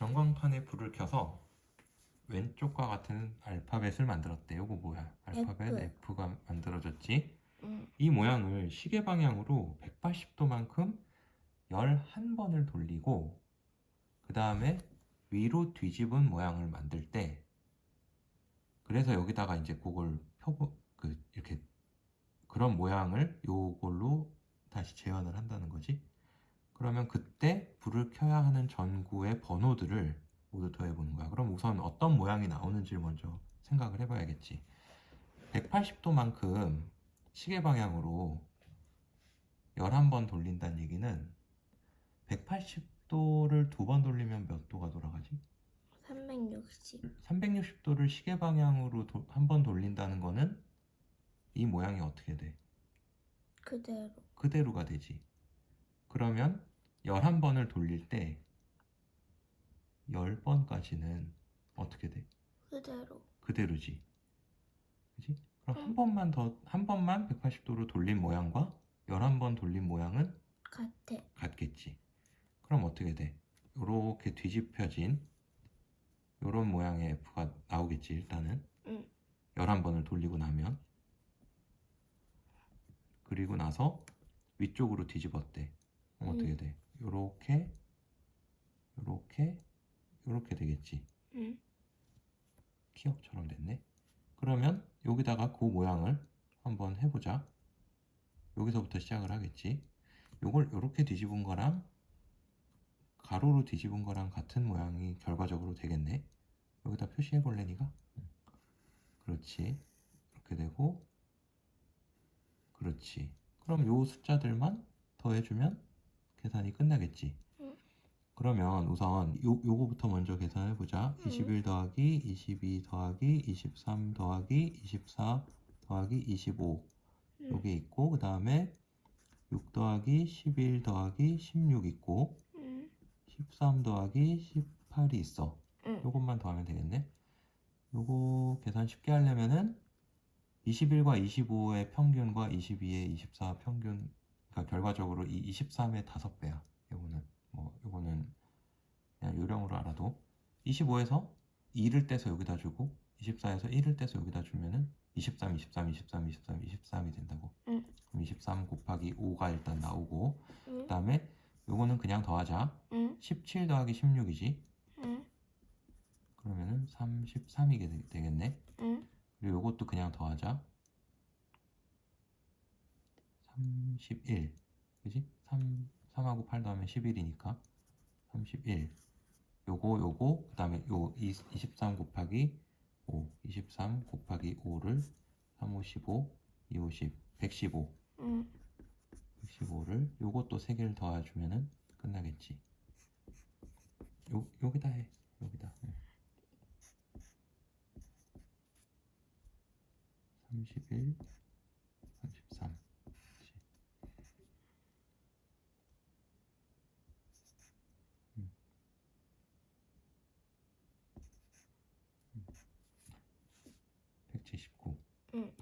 전광판에 불을 켜서 왼쪽과 같은 알파벳을 만들었대. 요거 뭐야? 알파벳 F. F가 만들어졌지. 응. 이 모양을 시계 방향으로 180도만큼 11번을 돌리고 그 다음에 위로 뒤집은 모양을 만들 때 그래서 여기다가 이제 그걸 펴고 그 이렇게 그런 모양을 요걸로 다시 재현을 한다는 거지. 그러면 그때 불을 켜야 하는 전구의 번호들을 모두 더해보는 거야. 그럼 우선 어떤 모양이 나오는지를 먼저 생각을 해봐야겠지. 180도만큼 시계 방향으로 11번 돌린다는 얘기는 180도를 두 번 돌리면 몇 도가 돌아가지? 360. 360도를 시계 방향으로 한 번 돌린다는 거는 이 모양이 어떻게 돼? 그대로. 그대로가 되지. 그러면 11번을 돌릴 때 10번까지는 어떻게 돼? 그대로. 그대로지. 그지? 그럼 한 음. 번만 더, 한 번만 180도로 돌린 모양과 11번 돌린 모양은 같아. 같겠지. 그럼 어떻게 돼? 요렇게 뒤집혀진 요런 모양의 F가 나오겠지, 일단은. 응. 11번을 돌리고 나면. 그리고 나서 위쪽으로 뒤집었대. 그럼 어떻게 음. 돼? 요렇게, 요렇게, 요렇게 되겠지. 응. 키역처럼 됐네. 그러면 여기다가 그 모양을 한번 해보자. 여기서부터 시작을 하겠지. 요걸 이렇게 뒤집은 거랑 가로로 뒤집은 거랑 같은 모양이 결과적으로 되겠네. 여기다 표시해 볼래 니가? 응. 그렇지. 이렇게 되고 그렇지. 그럼 요 숫자들만 더해주면 계산이 끝나겠지. 응. 그러면 우선 요, 요거부터 먼저 계산해 보자. 응. 21 더하기 22 더하기 23 더하기 24 더하기 25 응. 요게 있고 그 다음에 6 더하기 11 더하기 16 있고 응. 13 더하기 18이 있어. 응. 요것만 더하면 되겠네. 요거 계산 쉽게 하려면은 21과 25의 평균과 22의 24 평균 그러니까 결과적으로 이 23의 5배야. 요거는 뭐 요거는 그냥 요령으로 알아도 25에서 2를 떼서 여기다 주고 24에서 1을 떼서 여기다 주면은 23, 23, 23, 23, 23이 된다고. 응. 그럼 23 곱하기 5가 일단 나오고 응. 그다음에 요거는 그냥 더하자. 응. 17 더하기 16이지. 응. 그러면은 33이게 되겠네. 응. 그리고 요것도 그냥 더하자. 31. 그지? 3, 3하고 8 더하면 11이니까 31. 요거 요거 그 다음에 요 23 곱하기 5. 23 곱하기 5를 3, 5, 15, 2, 50, 115. 응. 115를 요것도 3개를 더해주면은 끝나겠지. 요, 여기다 해. 여기다. 응. 31, 33. 嗯。